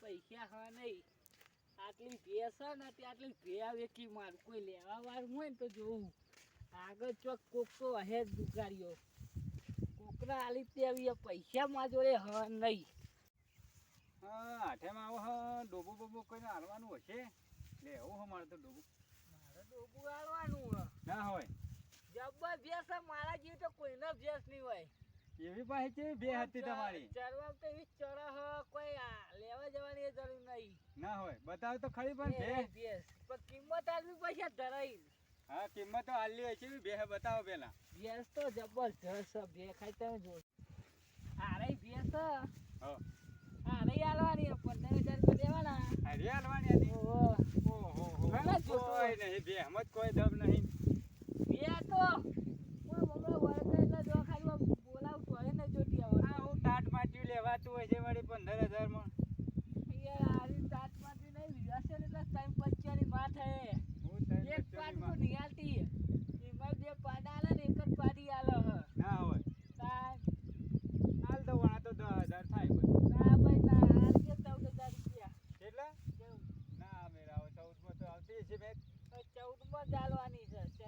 પૈસા હા નહીં. આટલી ભેસ ને તે આટલી ભેયા વેકી માર કોઈ લેવા વાળું હોય ને તો જોવું આગળ ચોક કોક તો હે જ દુકારીઓ કોકના આલી તેવી પૈસા માં જોડે હ નહીં. હા આઠેમાં આવો હા ડોબો બોબો કોઈને હારવાનું હશે? લે એવું હો મારે તો ડોબો. મારે ડોબું આલવાનું હ ના હોય. જબ્બર ભેસ મારા જેવી તો કોઈનો ભેસ નહીં હોય. એવી પાસે છે બે હતી તમારી? ચરવા તો એવી હો કોઈ લેવા જવાની જરૂર નહીં. ના હોય બતાવ તો ખરી પણ બે પણ કિંમત આલવી પૈસા ધરાઈ હા કિંમત તો આલી હોય છે બે બતાવો પેલા. ભેંસ તો જબરજસ્ત બે ખાઈ તમે જો. આરે ભેંસ તો હો. આરે આલવાની પંદર હજાર રૂપિયા દેવાના અરે આલવાની હતી? ઓહો. ઓહો કોઈ નહીં બે હમત કોઈ દબ નહીં. કે ચૌદ હજાર મેરા ચૌદમાં ચાલવાની આવતી છે મેં માં